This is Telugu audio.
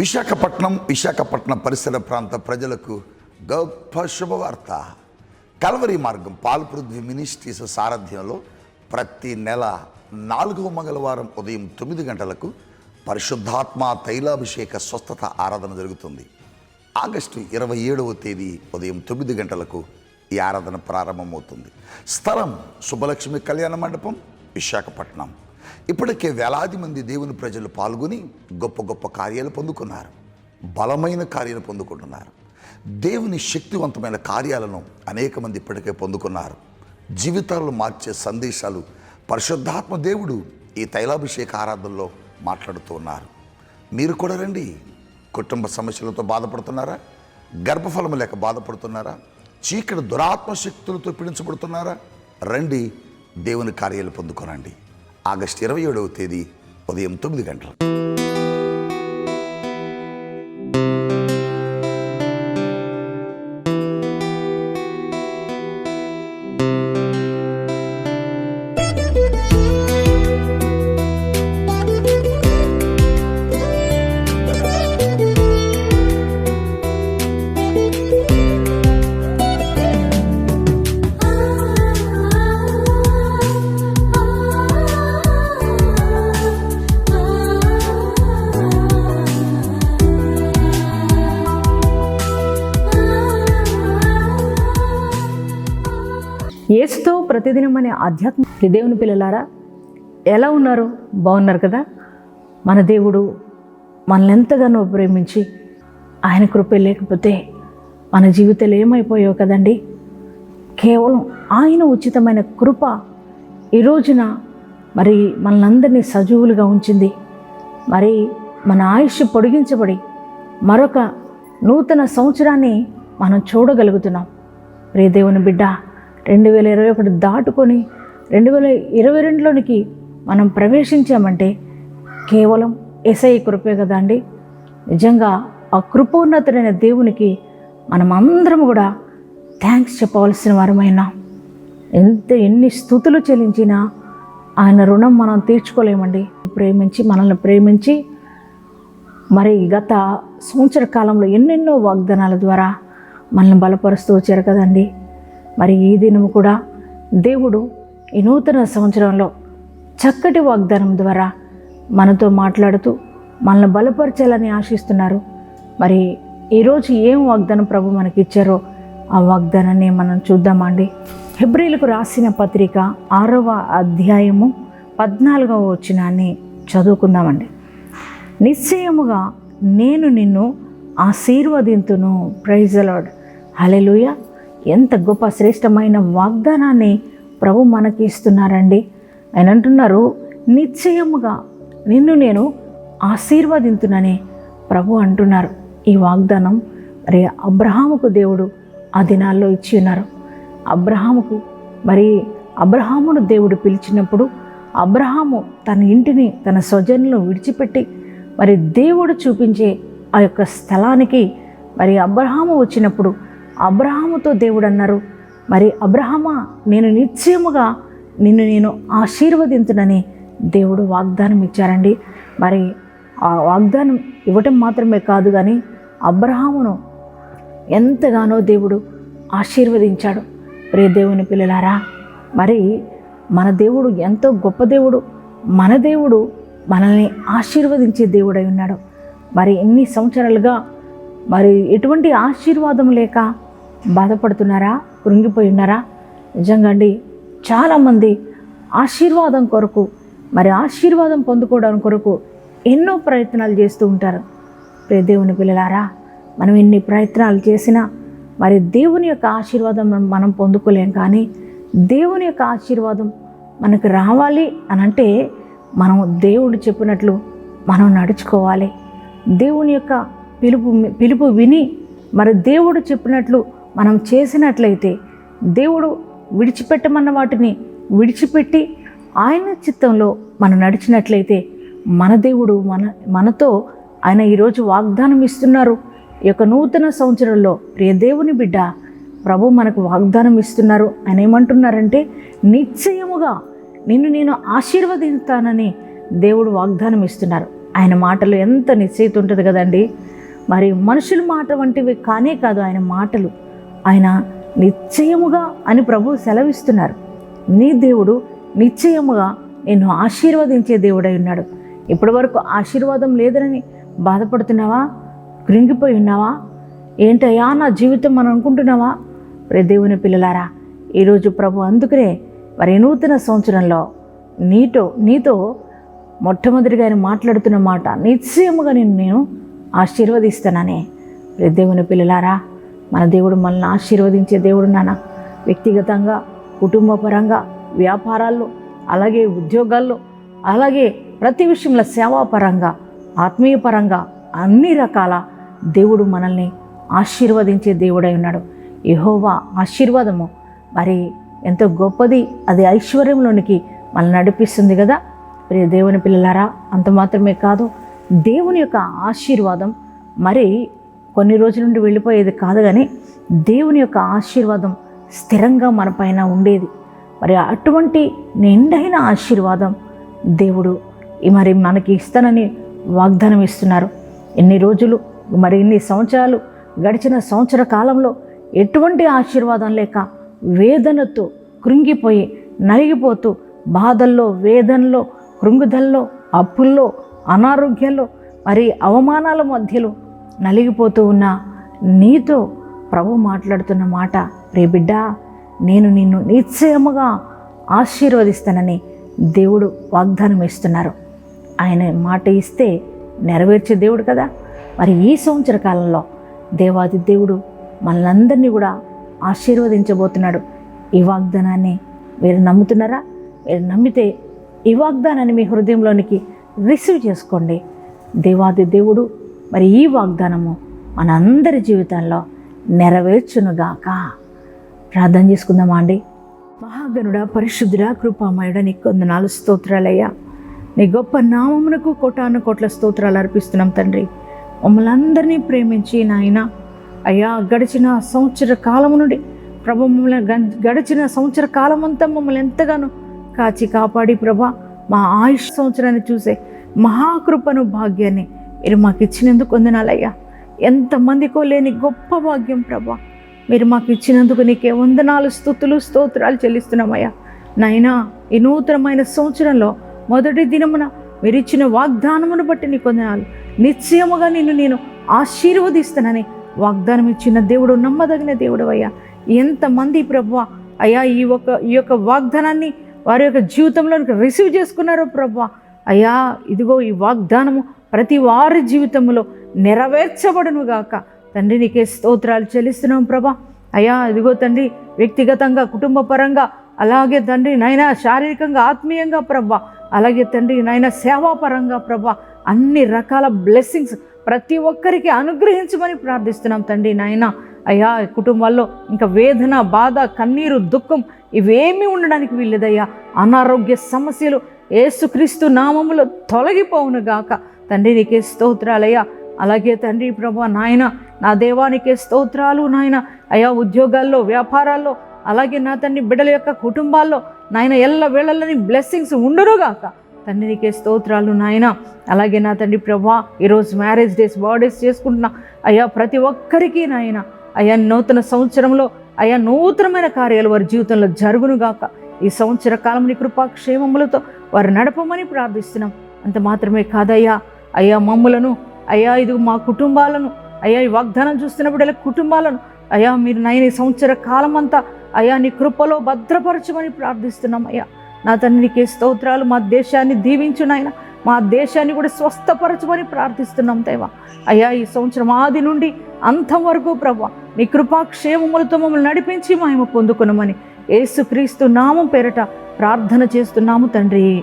విశాఖపట్నం విశాఖపట్నం పరిసర ప్రాంత ప్రజలకు గొప్ప శుభవార్త. కలవరి మార్గం పాల్పృథ్వీ మినిస్ట్రీస్ సారథ్యంలో ప్రతి నెల నాలుగవ మంగళవారం ఉదయం తొమ్మిది గంటలకు పరిశుద్ధాత్మ తైలాభిషేక స్వస్థత ఆరాధన జరుగుతుంది. ఆగస్టు ఇరవై ఏడవ తేదీ ఉదయం తొమ్మిది గంటలకు ఈ ఆరాధన ప్రారంభమవుతుంది. స్థలం శుభలక్ష్మి కళ్యాణ మండపం విశాఖపట్నం. ఇప్పటికే వేలాది మంది దేవుని ప్రజలు పాల్గొని గొప్ప గొప్ప కార్యాలు పొందుకున్నారు. బలమైన కార్యాలు పొందుకుంటున్నారు. దేవుని శక్తివంతమైన కార్యాలను అనేక మంది ఇప్పటికే పొందుకున్నారు. జీవితాలను మార్చే సందేశాలు పరిశుద్ధాత్మ దేవుడు ఈ తైలాభిషేక ఆరాధనలో మాట్లాడుతూ ఉన్నారు. మీరు కూడా రండి. కుటుంబ సమస్యలతో బాధపడుతున్నారా? గర్భఫలం లేక బాధపడుతున్నారా? చీకటి దురాత్మ శక్తులతో పీడించబడుతున్నారా? రండి. దేవుని కార్యాలు పొందుకోనండి. ఆగస్టు ఇరవై ఏడవ తేదీ ఉదయం తొమ్మిది గంటలు యేసుతో ప్రతిదినం అనే ఆధ్యాత్మ దేవుని పిల్లలారా ఎలా ఉన్నారు? బాగున్నారు కదా? మన దేవుడు మనల్ని ఎంతగానో ప్రేమించి ఆయన కృప లేకపోతే మన జీవితాలు ఏమైపోయావు కదండి? కేవలం ఆయన ఉచితమైన కృప ఈ రోజున మరి మనలందరినీ సజీవులుగా ఉంచింది. మరి మన ఆయుష్ పొడిగించబడి మరొక నూతన సంవత్సరాన్ని మనం చూడగలుగుతున్నాం. ప్రియదేవుని బిడ్డ రెండు వేల ఇరవై ఒకటి దాటుకొని రెండు వేల ఇరవై రెండులోనికి మనం ప్రవేశించామంటే కేవలం ఎస్ఐ కృపే కదా అండి. నిజంగా ఆ కృపోన్నతుడైన దేవునికి మనం అందరం కూడా థ్యాంక్స్ చెప్పవలసిన వారమైనా ఎంత ఎన్ని స్థుతులు చెల్లించినా ఆయన రుణం మనం తీర్చుకోలేమండి. ప్రేమించి మనల్ని ప్రేమించి మరి గత సంవత్సర కాలంలో ఎన్నెన్నో వాగ్దానాల ద్వారా మనల్ని బలపరుస్తూ వచ్చారు కదండి. మరి ఈ దినము కూడా దేవుడు ఈ నూతన సంవత్సరంలో చక్కటి వాగ్దానం ద్వారా మనతో మాట్లాడుతూ మనల్ని బలపరచాలని ఆశిస్తున్నారు. మరి ఈరోజు ఏం వాగ్దానం ప్రభు మనకి ఇచ్చారో ఆ వాగ్దానాన్ని మనం చూద్దామండి హెబ్రిలకు రాసిన పత్రిక ఆరవ అధ్యాయము పద్నాలుగవ వచనాన్ని చదువుకుందామండి. నిశ్చయముగా నేను నిన్ను ఆశీర్వదింతును. ప్రైజ్ అలాడ్ హలెలుయ ఎంత గొప్ప శ్రేష్టమైన వాగ్దానాన్ని ప్రభు మనకి ఇస్తున్నారండి. ఆయన అంటున్నారు నిశ్చయముగా నిన్ను నేను ఆశీర్వదింతునని ప్రభు అంటున్నారు. ఈ వాగ్దానం మరి అబ్రహాముకు దేవుడు ఆ దినాల్లో ఇచ్చి ఉన్నారు. అబ్రహాముకు మరి అబ్రహామును దేవుడు పిలిచినప్పుడు అబ్రహాము తన ఇంటిని తన స్వజనులను విడిచిపెట్టి మరి దేవుడు చూపించే ఆ యొక్క స్థలానికి మరి అబ్రహాము వచ్చినప్పుడు అబ్రహాముతో దేవుడు అన్నారు మరి అబ్రహమా నేను నిశ్చయముగా నిన్ను నేను ఆశీర్వదించునని దేవుడు వాగ్దానం ఇచ్చారండి. మరి ఆ వాగ్దానం ఇవ్వటం మాత్రమే కాదు కానీ అబ్రహామును ఎంతగానో దేవుడు ఆశీర్వదించాడు. రే దేవుని పిల్లలారా మరి మన దేవుడు ఎంతో గొప్ప దేవుడు మన దేవుడు మనల్ని ఆశీర్వదించే దేవుడై ఉన్నాడు. మరి ఎన్ని సంవత్సరాలుగా మరి ఎటువంటి ఆశీర్వాదం లేక బాధపడుతున్నారా? కృంగిపోయి ఉన్నారా నిజంగా అండి చాలామంది ఆశీర్వాదం కొరకు మరి ఆశీర్వాదం పొందుకోవడం కొరకు ఎన్నో ప్రయత్నాలు చేస్తూ ఉంటారు. ప్రే దేవుని పిల్లలారా మనం ఎన్ని ప్రయత్నాలు చేసినా మరి దేవుని యొక్క ఆశీర్వాదం మనం- మనం పొందుకోలేం కానీ దేవుని యొక్క ఆశీర్వాదం మనకు రావాలి అని అంటే మనం దేవుడు చెప్పినట్లు మనం నడుచుకోవాలి. దేవుని యొక్క పిలుపు పిలుపు విని మరి దేవుడు చెప్పినట్లు మనం చేసినట్లయితే దేవుడు విడిచిపెట్టమన్న వాటిని విడిచిపెట్టి ఆయన చిత్తంలో మనం నడిచినట్లయితే మన దేవుడు మన మనతో ఆయన ఈరోజు వాగ్దానం ఇస్తున్నారు. ఈ యొక్క నూతన సంవత్సరంలో ప్రియ దేవుని బిడ్డ ప్రభు మనకు వాగ్దానం ఇస్తున్నారు. ఆయన ఏమంటున్నారంటే నిశ్చయముగా నిన్ను నేను ఆశీర్వదిస్తానని దేవుడు వాగ్దానం ఇస్తున్నారు. ఆయన మాటలు ఎంత నిశ్చయిత ఉంటుంది కదండి. మరి మనుషుల మాట వంటివి కానే కాదు ఆయన మాటలు. ఆయన నిశ్చయముగా అని ప్రభు సెలవిస్తున్నారు. నీ దేవుడు నిశ్చయముగా నిన్ను ఆశీర్వదించే దేవుడై ఉన్నాడు. ఇప్పటి వరకు ఆశీర్వాదం లేదని బాధపడుతున్నావా? కృంగిపోయి ఉన్నావా? ఏంటయ్యా నా జీవితం మనం అనుకుంటున్నావా? ప్రే దేవుని పిల్లలారా ఈరోజు ప్రభు అందుకనే మరి నూతన సంవత్సరంలో నీతో నీతో మొట్టమొదటిగా ఆయన మాట్లాడుతున్న మాట నిశ్చయముగా నేను నేను ఆశీర్వదిస్తానని. ప్రే దేవుని పిల్లలారా మన దేవుడు మనల్ని ఆశీర్వదించే దేవుడు నాన్న. వ్యక్తిగతంగా కుటుంబపరంగా వ్యాపారాల్లో అలాగే ఉద్యోగాల్లో అలాగే ప్రతి విషయంలో సేవాపరంగా ఆత్మీయపరంగా అన్ని రకాల దేవుడు మనల్ని ఆశీర్వదించే దేవుడై ఉన్నాడు. యహోవా ఆశీర్వాదము. మరి ఎంతో గొప్పది అది ఐశ్వర్యంలోనికి మనల్ని నడిపిస్తుంది కదా. ప్రియ దేవుని పిల్లలారా అంత మాత్రమే కాదు దేవుని యొక్క ఆశీర్వాదం. మరి కొన్ని రోజుల నుండి వెళ్ళిపోయేది కాదు కానీ దేవుని యొక్క ఆశీర్వాదం స్థిరంగా మన పైన ఉండేది. మరి అటువంటి నిండైన ఆశీర్వాదం దేవుడు మరి మనకి ఇస్తానని వాగ్దానం ఇస్తున్నారు. ఎన్ని రోజులు మరి ఇన్ని సంవత్సరాలు గడిచిన సంవత్సర కాలంలో ఎటువంటి ఆశీర్వాదం లేక వేదనతో కృంగిపోయి నలిగిపోతూ బాధల్లో వేదనలో కృంగుదల్లో అప్పుల్లో అనారోగ్యంలో మరి అవమానాల మధ్యలో నలిగిపోతూ ఉన్న నీతో ప్రభు మాట్లాడుతున్న మాట రే బిడ్డ నేను నిన్ను నిశ్చయముగా ఆశీర్వదిస్తానని దేవుడు వాగ్దానం ఇస్తున్నారు. ఆయన మాట ఇస్తే నెరవేర్చే దేవుడు కదా. మరి ఈ సంవత్సర కాలంలో దేవాది దేవుడు మనలందరినీ కూడా ఆశీర్వదించబోతున్నాడు. ఈ వాగ్దానాన్ని మీరు నమ్ముతున్నారా? మీరు నమ్మితే ఈ వాగ్దానాన్ని మీ హృదయంలోనికి రిసీవ్ చేసుకోండి. దేవాది దేవుడు మరి ఈ వాగ్దానము మనందరి జీవితంలో నెరవేర్చునుగాక. ప్రార్థన చేసుకుందామా అండి? మహాగనుడ పరిశుద్ధుడ కృపామయుడ నీ కొందనాలు స్తోత్రాలయ్యా. నీ గొప్ప నామమునకు కోటాను కోట్ల స్తోత్రాలు అర్పిస్తున్నాం తండ్రి. మమ్మల్ని అందరినీ ప్రేమించి నాయన అయ్యా గడిచిన సంవత్సర కాలము నుండి ప్రభు మమ్మల్ని గడిచిన సంవత్సర కాలం అంతా మమ్మల్ని ఎంతగానో కాచి కాపాడి ప్రభా మా ఆయుష్ సంవత్సరాన్ని చూసే మహాకృపను భాగ్యాన్ని మీరు మాకు ఇచ్చినందుకు వందనాలయ్యా. ఎంతమందికో లేని గొప్ప భాగ్యం ప్రభా. మీరు మాకు ఇచ్చినందుకు నీకే వందనాలు స్థుతులు స్తోత్రాలు చెల్లిస్తున్నామయ్యా. నాయనా ఈ నూతనమైన సంవత్సరంలో మొదటి దినమున మీరు ఇచ్చిన వాగ్దానమును బట్టి నీకు వందనాలు. నిశ్చయముగా నిన్ను నేను ఆశీర్వదిస్తానని వాగ్దానం ఇచ్చిన దేవుడు నమ్మదగిన దేవుడు అయ్యా ఎంతమంది ప్రభు అయ్యా ఈ ఒక ఈ యొక్క వాగ్దానాన్ని వారి యొక్క జీవితంలో రిసీవ్ చేసుకున్నారో ప్రభా. అయ్యా ఇదిగో ఈ వాగ్దానము ప్రతి వారి జీవితంలో నెరవేర్చబడును గాక. తండ్రి నీకే స్తోత్రాలు చెల్లిస్తున్నాం ప్రభా. అయ్యా ఇదిగో తండ్రి వ్యక్తిగతంగా కుటుంబ పరంగా అలాగే తండ్రి నైనా శారీరకంగా ఆత్మీయంగా ప్రభా. అలాగే తండ్రి నైనా సేవాపరంగా ప్రభా. అన్ని రకాల బ్లెస్సింగ్స్ ప్రతి ఒక్కరికి అనుగ్రహించమని ప్రార్థిస్తున్నాం తండ్రి నాయన. అయ్యా కుటుంబాల్లో ఇంకా వేదన బాధ కన్నీరు దుఃఖం ఇవేమీ ఉండడానికి వీల్లేదయ్యా. అనారోగ్య సమస్యలు ఏసుక్రీస్తు నామములో తొలగిపోవును గాక తండ్రి నీకే స్తోత్రాలయ్యా. అలాగే తండ్రి ప్రభా నాయన నా దేవానికే స్తోత్రాలు నాయన. అయా ఉద్యోగాల్లో వ్యాపారాల్లో అలాగే నా తండ్రి బిడ్డల యొక్క కుటుంబాల్లో నాయన ఎల్ల వేళల్లోని బ్లెస్సింగ్స్ ఉండరుగాక తండ్రి నీకే స్తోత్రాలు నాయన. అలాగే నా తండ్రి ప్రభా ఈరోజు మ్యారేజ్ డేస్ బర్త్డేస్ చేసుకుంటున్నా. అయ్యా ప్రతి ఒక్కరికి నాయన. అయ్యా నూతన సంవత్సరంలో అయ్యా నూతనమైన కార్యాలు వారి జీవితంలో జరుగునుగాక. ఈ సంవత్సర కాలం నీ కృపాక్షేమములతో వారు నడపమని ప్రార్థిస్తున్నాం. అంత మాత్రమే కాదయ్యా. అయ్యా మమ్ములను అయ్యా ఇది మా కుటుంబాలను అయ్యా ఈ వాగ్దానం చూస్తున్నప్పుడు కుటుంబాలను అయ్యా మీరు నైన్ ఈ సంవత్సర కాలం అంతా అయ్యా నీ కృపలో భద్రపరచమని ప్రార్థిస్తున్నాం అయ్యా. నా తండ్రికి స్తోత్రాలు మా దేశాన్ని దీవించు నాయన మా దేశాన్ని కూడా స్వస్థపరచమని ప్రార్థిస్తున్నాం దేవా. అయ్యా ఈ సంవత్సరం ఆది నుండి అంతం వరకు ప్రభా నీ కృపాక్షేమములతో మమ్మల్ని నడిపించి మేము పొందుకునమని ఏసుక్రీస్తు నామం పేరట ప్రార్థన చేస్తున్నాము తండ్రి.